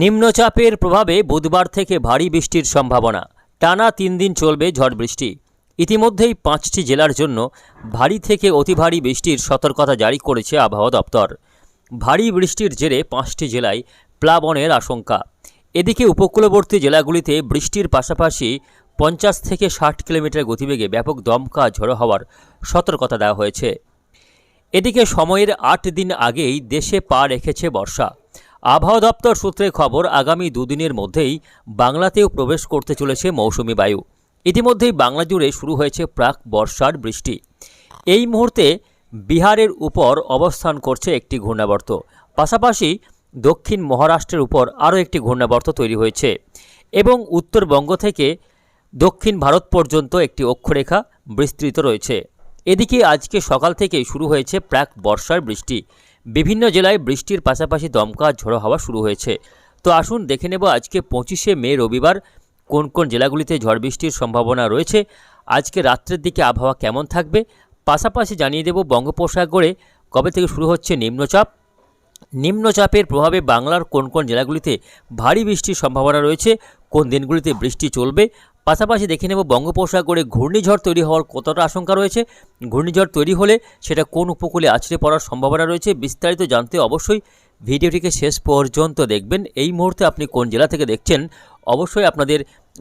নিম্নচাপের প্রভাবে বুধবার থেকে ভারী বৃষ্টির সম্ভাবনা। টানা তিন দিন চলবে ঝড় বৃষ্টি। ইতিমধ্যেই পাঁচটি জেলার জন্য ভারী থেকে অতি ভারী বৃষ্টির সতর্কতা জারি করেছে আবহাওয়া দপ্তর। ভারী বৃষ্টির জেরে পাঁচটি জেলায় প্লাবনের আশঙ্কা। এদিকে উপকূলবর্তী জেলাগুলিতে বৃষ্টির পাশাপাশি পঞ্চাশ থেকে ষাট কিলোমিটার গতিবেগে ব্যাপক দমকা ঝড়ো হওয়ার সতর্কতা দেওয়া হয়েছে। এদিকে সময়ের আট দিন আগেই দেশে পা রেখেছে বর্ষা। আবহাওয়া দপ্তর সূত্রে খবর, আগামী দুদিনের মধ্যেই বাংলাতেও প্রবেশ করতে চলেছে মৌসুমি বায়ু। ইতিমধ্যেই বাংলা জুড়ে শুরু হয়েছে প্রাক বর্ষার বৃষ্টি। এই মুহূর্তে বিহারের উপর অবস্থান করছে একটি ঘূর্ণাবর্ত। পাশাপাশি দক্ষিণ মহারাষ্ট্রের উপর আরও একটি ঘূর্ণাবর্ত তৈরি হয়েছে এবং উত্তরবঙ্গ থেকে দক্ষিণ ভারত পর্যন্ত একটি অক্ষরেখা বিস্তৃত রয়েছে। এদিকে আজকে সকাল থেকেই শুরু হয়েছে প্রাক বর্ষার বৃষ্টি। বিভিন্ন জেলায় বৃষ্টির পাশাপাশি দমকা ঝোড়ো হওয়া শুরু হয়েছে। তো আসুন দেখে নেব আজকে পঁচিশে মে রবিবার কোন কোন জেলাগুলিতে ঝড় বৃষ্টির সম্ভাবনা রয়েছে। আজকে রাত্রের দিকে আবহাওয়া কেমন থাকবে? পাশাপাশি জানিয়ে দেব বঙ্গোপসাগরে কবে থেকে শুরু হচ্ছে নিম্নচাপ? নিম্নচাপের প্রভাবে বাংলার কোন কোন জেলাগুলিতে ভারী বৃষ্টির সম্ভাবনা রয়েছে? কোন দিনগুলিতে বৃষ্টি চলবে? পাশাপাশি দেখে নেব বঙ্গোপসাগরে ঘূর্ণিঝড় তৈরি হওয়ার কতটা আশঙ্কা রয়েছে। ঘূর্ণিঝড় তৈরি হলে সেটা কোন উপকূলে আছড়ে পড়ার সম্ভাবনা রয়েছে বিস্তারিত জানতে অবশ্যই ভিডিওটিকে শেষ পর্যন্ত দেখবেন। এই মুহূর্তে আপনি কোন জেলা থেকে দেখছেন অবশ্যই আপনাদের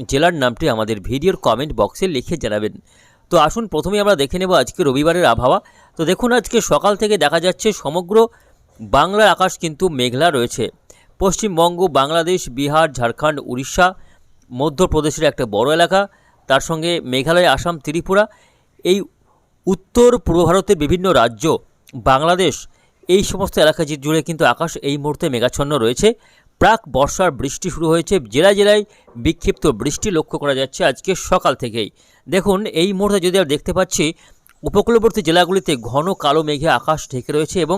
জেলার নামটি আমাদের ভিডিওর কমেন্ট বক্সে লিখে জানাবেন। তো আসুন প্রথমেই আমরা দেখে নেব আজকে রবিবারের আবহাওয়া। তো দেখুন আজকে সকাল থেকে দেখা যাচ্ছে সমগ্র বাংলার আকাশ কিন্তু মেঘলা রয়েছে। পশ্চিমবঙ্গ, বাংলাদেশ, বিহার, ঝাড়খণ্ড, উড়িষ্যা মধ্যপ্রদেশের একটা বড় এলাকা, তার সঙ্গে মেঘালয়, আসাম, ত্রিপুরা। এই উত্তর, পূর্ব ভারতের বিভিন্ন রাজ্য, বাংলাদেশ, এই সমস্ত এলাকা জুড়ে কিন্তু আকাশ এই মুহূর্তে মেঘাচ্ছন্ন রয়েছে। প্রাক বর্ষার বৃষ্টি শুরু হয়েছে, জেলায় জেলায় বিক্ষিপ্ত বৃষ্টি লক্ষ্য করা যাচ্ছে আজকে সকাল থেকেই। দেখুন, এই মুহূর্তে যদি আর দেখতে পাচ্ছি, উপকূলবর্তী জেলাগুলিতে ঘন কালো মেঘে আকাশ ঢেকে রয়েছে এবং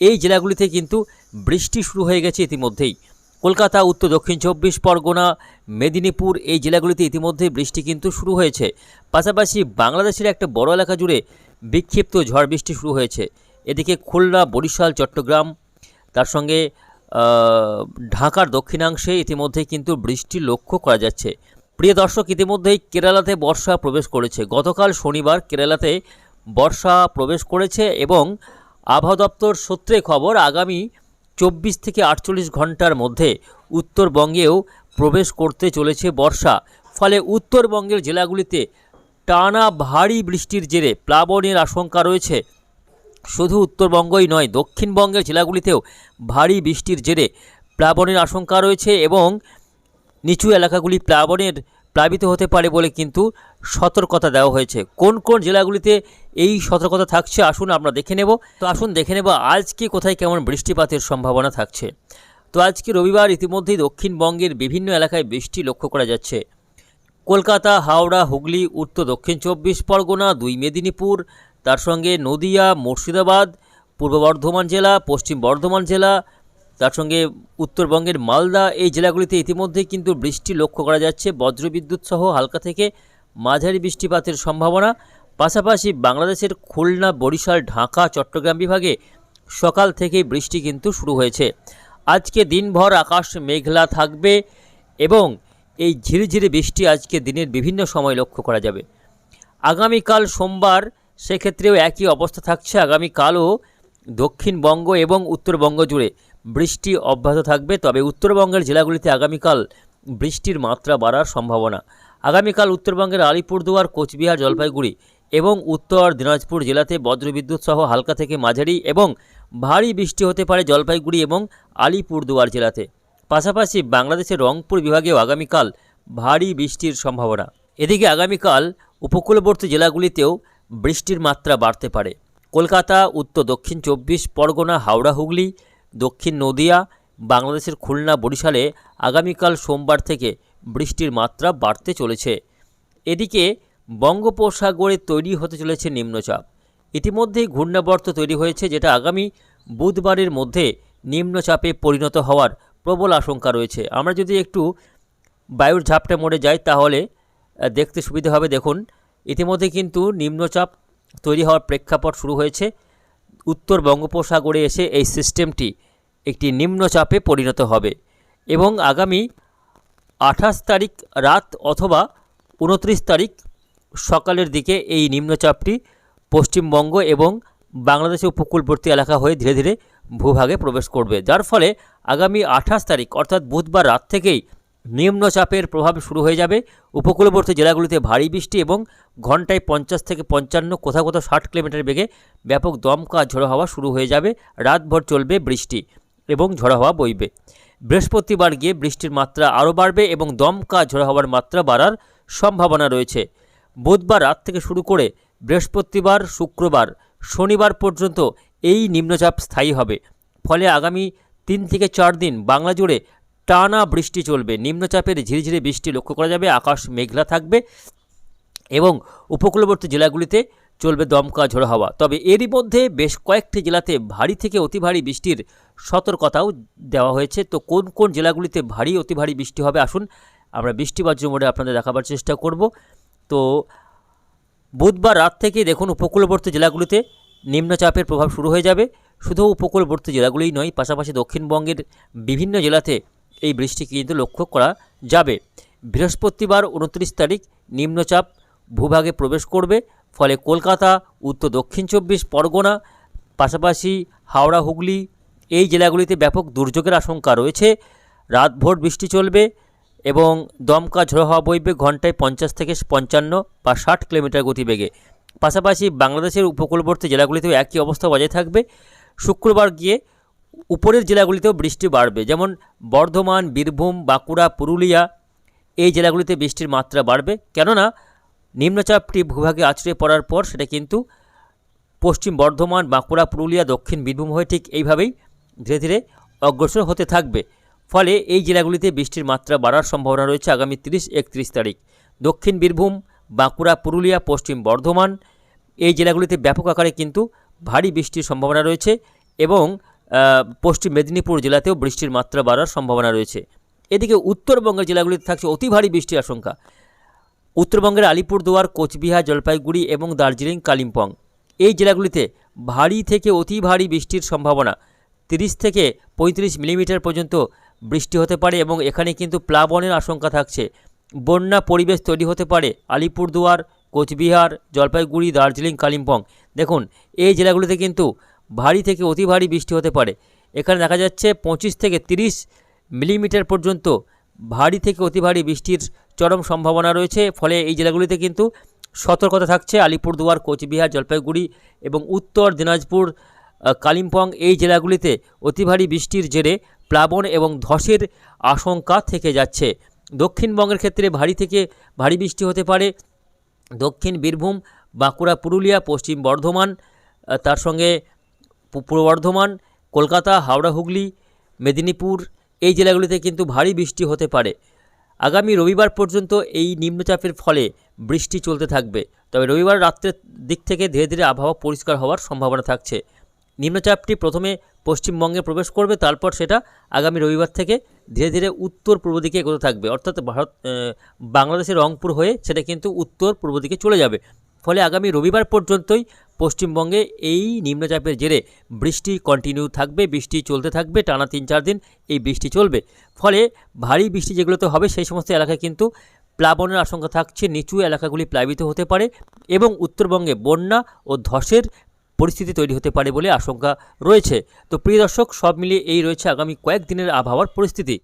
এই জেলাগুলিতে কিন্তু বৃষ্টি শুরু হয়ে গেছে ইতিমধ্যেই। কলকাতা, উত্তর, দক্ষিণ চব্বিশ পরগনা, মেদিনীপুর এই জেলাগুলিতে ইতিমধ্যেই বৃষ্টি কিন্তু শুরু হয়েছে। পাশাপাশি বাংলাদেশের একটা বড় এলাকা জুড়ে বিক্ষিপ্ত ঝড় বৃষ্টি শুরু হয়েছে। এদিকে খুলনা, বরিশাল, চট্টগ্রাম, তার সঙ্গে ঢাকার দক্ষিণাংশে ইতিমধ্যেই কিন্তু বৃষ্টি লক্ষ্য করা যাচ্ছে। প্রিয় দর্শক, ইতিমধ্যেই কেরালাতে বর্ষা প্রবেশ করেছে। গতকাল শনিবার কেরালাতে বর্ষা প্রবেশ করেছে এবং আবহাওয়া দপ্তর সূত্রে খবর, আগামী চব্বিশ থেকে আটচল্লিশ ঘণ্টার মধ্যে উত্তরবঙ্গেও প্রবেশ করতে চলেছে বর্ষা। ফলে উত্তরবঙ্গের জেলাগুলিতে টানা ভারী বৃষ্টির জেরে প্লাবনের আশঙ্কা রয়েছে। শুধু উত্তরবঙ্গই নয়, দক্ষিণবঙ্গের জেলাগুলিতেও ভারী বৃষ্টির জেরে প্লাবনের আশঙ্কা রয়েছে এবং নিচু এলাকাগুলি প্লাবনের প্লাবিত হতে পারে বলে কিন্তু সতর্কতা দেওয়া হয়েছে। কোন কোন জেলাগুলিতে এই সতর্কতা থাকছে, আসুন আমরা দেখে নেব। তো আসুন দেখে নেব আজকে কোথায় কেমন বৃষ্টিপাতের সম্ভাবনা থাকছে। তো আজকে রবিবার ইতিমধ্যেই দক্ষিণবঙ্গের বিভিন্ন এলাকায় বৃষ্টি লক্ষ্য করা যাচ্ছে। কলকাতা, হাওড়া, হুগলি, উত্তর দক্ষিণ চব্বিশ পরগনা, দুই মেদিনীপুর, তার সঙ্গে নদিয়া, মুর্শিদাবাদ, পূর্ব বর্ধমান জেলা, পশ্চিম বর্ধমান জেলা তার সঙ্গে উত্তরবঙ্গের মালদা এই জেলাগুলিতে ইতিমধ্যেই কিন্তু বৃষ্টি লক্ষ্য করা যাচ্ছে। বজ্রবিদ্যুৎ সহ হালকা থেকে মাঝারি বৃষ্টিপাতের সম্ভাবনা। পাশাপাশি বাংলাদেশের খুলনা, বরিশাল, ঢাকা, চট্টগ্রাম বিভাগে সকাল থেকেই বৃষ্টি কিন্তু শুরু হয়েছে। আজকে দিনভর আকাশ মেঘলা থাকবে এবং এই ঝিরিঝিরি বৃষ্টি আজকে দিনের বিভিন্ন সময় লক্ষ্য করা যাবে। আগামীকাল সোমবার সেক্ষেত্রেও একই অবস্থা থাকছে। আগামীকালও দক্ষিণবঙ্গ এবং উত্তরবঙ্গ জুড়ে বৃষ্টি অব্যাহত থাকবে, তবে উত্তরবঙ্গের জেলাগুলিতে আগামীকাল বৃষ্টির মাত্রা বাড়ার সম্ভাবনা। আগামীকাল উত্তরবঙ্গের আলিপুরদুয়ার, কোচবিহার, জলপাইগুড়ি এবং উত্তর দিনাজপুর জেলাতে বজ্রবিদ্যুৎ সহ হালকা থেকে মাঝারি এবং ভারী বৃষ্টি হতে পারে জলপাইগুড়ি এবং আলিপুরদুয়ার জেলাতে। পাশাপাশি বাংলাদেশের রংপুর বিভাগেও আগামীকাল ভারী বৃষ্টির সম্ভাবনা। এদিকে আগামীকাল উপকূলবর্তী জেলাগুলিতেও বৃষ্টির মাত্রা বাড়তে পারে। কলকাতা, উত্তর দক্ষিণ চব্বিশ, পরগনা, হাওড়া, হুগলি দক্ষিণ নদিয়া, বাংলাদেশের খুলনা, বরিশালে আগামীকাল সোমবার থেকে বৃষ্টির মাত্রা বাড়তে চলেছে। এদিকে বঙ্গোপসাগরে তৈরি হতে চলেছে নিম্নচাপ। ইতিমধ্যেই ঘূর্ণাবর্ত তৈরি হয়েছে, যেটা আগামী বুধবারের মধ্যে নিম্নচাপে পরিণত হওয়ার প্রবল আশঙ্কা রয়েছে। আমরা যদি একটু বায়ুর ঝাপটা মরে যাই, তাহলে দেখতে সুবিধা হবে। দেখুন, ইতিমধ্যে কিন্তু নিম্নচাপ তৈরি হওয়ার প্রেক্ষাপট শুরু হয়েছে। উত্তর বঙ্গোপসাগরে এসে এই সিস্টেমটি একটি নিম্নচাপে পরিণত হবে এবং আগামী আঠাশ তারিখ রাত অথবা উনত্রিশ তারিখ সকালের দিকে এই নিম্নচাপটি পশ্চিমবঙ্গ এবং বাংলাদেশের উপকূলবর্তী এলাকা হয়ে ধীরে ধীরে ভূভাগে প্রবেশ করবে। যার ফলে আগামী আঠাশ তারিখ, অর্থাৎ বুধবার রাত থেকেই নিম্নচাপের প্রভাব শুরু হয়ে যাবে। উপকূলবর্তী জেলাগুলিতে ভারী বৃষ্টি এবং ঘন্টায় পঞ্চাশ থেকে পঞ্চান্ন, কোথাও কোথাও ষাট কিলোমিটার বেগে ব্যাপক দমকা ঝোড়ো হাওয়া শুরু হয়ে যাবে। রাতভর চলবে বৃষ্টি। এবং ঝোড়ো হওয়া বইবে। বৃহস্পতিবার গিয়ে বৃষ্টির মাত্রা আরও বাড়বে এবং দমকা ঝোড়ো হওয়ার মাত্রা বাড়ার সম্ভাবনা রয়েছে। বুধবার রাত থেকে শুরু করে বৃহস্পতিবার, শুক্রবার, শনিবার পর্যন্ত এই নিম্নচাপ স্থায়ী হবে। ফলে আগামী তিন থেকে চার দিন বাংলা জুড়ে টানা বৃষ্টি চলবে। নিম্নচাপের ঝিরিঝিরি বৃষ্টি লক্ষ্য করা যাবে। আকাশ মেঘলা থাকবে এবং উপকূলবর্তী জেলাগুলিতে চলবে দমকা ঝোড়ো হাওয়া। তবে এরই মধ্যে বেশ কয়েকটি জেলাতে ভারী থেকে অতি ভারী বৃষ্টির সতর্কতাও দেওয়া হয়েছে। তো কোন কোন জেলাগুলিতে ভারী অতি ভারী বৃষ্টি হবে আসুন আমরা বৃষ্টি বাজ্য মোড়ে আপনাদের দেখাবার চেষ্টা করব। তো বুধবার রাত থেকে দেখুন উপকূলবর্তী জেলাগুলিতে নিম্নচাপের প্রভাব শুরু হয়ে যাবে। শুধু উপকূলবর্তী জেলাগুলিই নয়, পাশাপাশি দক্ষিণবঙ্গের বিভিন্ন জেলাতে এই বৃষ্টি কিন্তু লক্ষ্য করা যাবে। বৃহস্পতিবার উনত্রিশ তারিখ নিম্নচাপ ভূভাগে প্রবেশ করবে। ফলে কলকাতা, উত্তর দক্ষিণ চব্বিশ, পরগনা, পাশাপাশি হাওড়া, হুগলি এই জেলাগুলিতে ব্যাপক দুর্যোগের আশঙ্কা রয়েছে। রাতভর বৃষ্টি চলবে এবং দমকা ঝোড়ো হওয়া বইবে ঘন্টায় পঞ্চাশ থেকে পঞ্চান্ন বা ষাট কিলোমিটার গতিবেগে। পাশাপাশি বাংলাদেশের উপকূলবর্তী জেলাগুলিতেও একই অবস্থা বজায় থাকবে। শুক্রবার গিয়ে উপরের জেলাগুলিতেও বৃষ্টি বাড়বে, যেমন বর্ধমান, বীরভূম, বাঁকুড়া, পুরুলিয়া। এই জেলাগুলিতে বৃষ্টির মাত্রা বাড়বে। কেননা নিম্নচাপটি ভূভাগে আছড়ে পড়ার পর সেটা কিন্তু পশ্চিম বর্ধমান, বাঁকুড়া, পুরুলিয়া, দক্ষিণ বীরভূম হয়ে ঠিক এইভাবেই ধীরে ধীরে অগ্রসর হতে থাকবে। ফলে এই জেলাগুলিতে বৃষ্টির মাত্রা বাড়ার সম্ভাবনা রয়েছে আগামী তিরিশ, একত্রিশ তারিখ। দক্ষিণ বীরভূম, বাঁকুড়া, পুরুলিয়া, পশ্চিম বর্ধমান এই জেলাগুলিতে ব্যাপক আকারে কিন্তু ভারী বৃষ্টির সম্ভাবনা রয়েছে এবং পশ্চিম মেদিনীপুর জেলাতেও বৃষ্টির মাত্রা বাড়ার সম্ভাবনা রয়েছে। এদিকে উত্তরবঙ্গের জেলাগুলিতে থাকছে অতি ভারী বৃষ্টির আশঙ্কা। উত্তরবঙ্গের আলিপুরদুয়ার, কোচবিহার, জলপাইগুড়ি এবং দার্জিলিং, কালিম্পং। এই জেলাগুলিতে ভারী থেকে অতি ভারী বৃষ্টির সম্ভাবনা। তিরিশ থেকে পঁয়ত্রিশ মিলিমিটার পর্যন্ত বৃষ্টি হতে পারে এবং এখানে কিন্তু প্লাবনের আশঙ্কা থাকছে। বন্যা পরিবেশ তৈরি হতে পারে আলিপুরদুয়ার, কোচবিহার, জলপাইগুড়ি, দার্জিলিং, কালিম্পং। দেখুন, এই জেলাগুলিতে কিন্তু ভারী থেকে অতি ভারী বৃষ্টি হতে পারে। এখানে দেখা যাচ্ছে পঁচিশ থেকে তিরিশ মিলিমিটার পর্যন্ত ভারী থেকে অতি ভারী বৃষ্টির চরম সম্ভাবনা রয়েছে। ফলে এই জেলাগুলিতে কিন্তু সতর্কতা থাকছে। আলিপুরদুয়ার, কোচবিহার, জলপাইগুড়ি এবং উত্তর দিনাজপুর কালিম্পং এই জেলাগুলিতে অতি ভারী বৃষ্টির জেরে প্লাবন এবং ধসের আশঙ্কা থেকে যাচ্ছে। দক্ষিণবঙ্গের ক্ষেত্রে ভারী থেকে ভারী বৃষ্টি হতে পারে। দক্ষিণ বীরভূম, বাঁকুড়া, পুরুলিয়া, পশ্চিম বর্ধমান তার সঙ্গে পূর্ব বর্ধমান, কলকাতা, হাওড়া, হুগলি, মেদিনীপুর এই জেলাগুলিতে কিন্তু ভারী বৃষ্টি হতে পারে। আগামী রবিবার পর্যন্ত এই নিম্নচাপের ফলে বৃষ্টি চলতে থাকবে। তবে রবিবার রাত্রের দিক থেকে ধীরে ধীরে আবহাওয়া পরিষ্কার হওয়ার সম্ভাবনা থাকছে। নিম্নচাপটি প্রথমে পশ্চিমবঙ্গে প্রবেশ করবে, তারপর সেটা আগামী রবিবার থেকে ধীরে ধীরে উত্তর পূর্ব দিকে এগোতে থাকবে। অর্থাৎ ভারত বাংলাদেশের রংপুর হয়ে সেটা কিন্তু উত্তর পূর্ব দিকে চলে যাবে। ফলে আগামী রবিবার পর্যন্তই পশ্চিমবঙ্গে এই নিম্নচাপের জেরে বৃষ্টি কন্টিনিউ থাকবে, বৃষ্টি চলতে থাকবে, টানা তিন চার দিন এই বৃষ্টি চলবে। ফলে ভারী বৃষ্টি যেগুলোতে হবে, সেই সমস্ত এলাকায় কিন্তু প্লাবনের আশঙ্কা থাকছে, নিচু এলাকাগুলি প্লাবিত হতে পারে এবং উত্তরবঙ্গে বন্যা ও ধসের পরিস্থিতি তৈরি হতে পারে বলে আশঙ্কা রয়েছে। তো প্রিয় দর্শক, সব মিলিয়ে এই রয়েছে আগামী কয়েকদিনের আবহাওয়ার পরিস্থিতি।